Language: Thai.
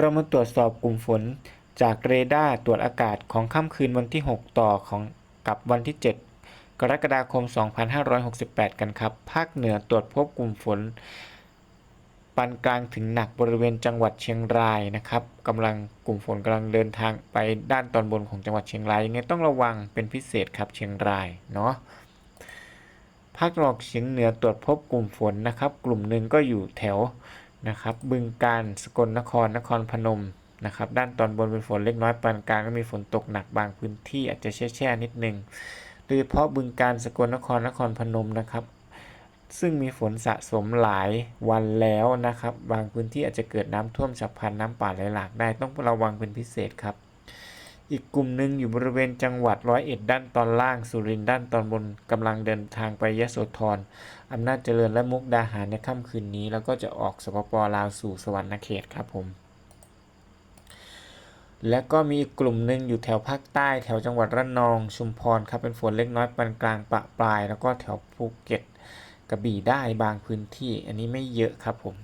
เรามาตรวจสอบกลุ่มฝน จากเรดาร์ตรวจอากาศของค่ำคืนวันที่ 6 ต่อของกับวันที่ 7 กรกฎาคม 2568 กันครับ ภาคเหนือตรวจพบกลุ่มฝนปานกลางถึงหนักบริเวณจังหวัดเชียงรายนะครับกำลังกลุ่มฝนกำลังเดินทางไปด้านตอนบนของจังหวัดเชียงรายยังไงต้องระวังเป็นพิเศษครับเชียงรายเนาะภาคตะวันออกเฉียงเหนือตรวจพบกลุ่มฝนนะครับ กลุ่มหนึ่งก็อยู่แถว นะครับบึงการสกลนครนครพนมนะครับด้านตอนบนเป็นฝนเล็กน้อยปานกลางก็มีฝนตกหนักบางพื้นที่อาจจะแช่แช่นิดนึงโดยเฉพาะบึงการสกลนครนครพนมนะครับ ซึ่งมีฝนสะสมหลายวันแล้วนะครับ บางพื้นที่อาจจะเกิดน้ำท่วมฉับพลันน้ำป่าไหลหลากได้ต้องระวังเป็นพิเศษครับ อีกกลุ่มหนึ่งอยู่บริเวณจังหวัดร้อยเอ็ดด้านตอนล่าง สุรินทร์ด้านตอนบนกำลังเดินทางไปยะโสธรอำนาจเจริญและมุกดาหารในค่ำคืนนี้ แล้วก็จะออกสปปลาวสู่สวรรณเขตครับผม และก็มีอีกกลุ่มหนึ่งอยู่แถวภาคใต้ แถวจังหวัดระนองชุมพรครับเป็นฝนเล็กน้อยปานกลางปะปลาย แล้วก็แถวภูเก็ตกระบี่ได้บางพื้นที่ อันนี้ไม่เยอะครับผม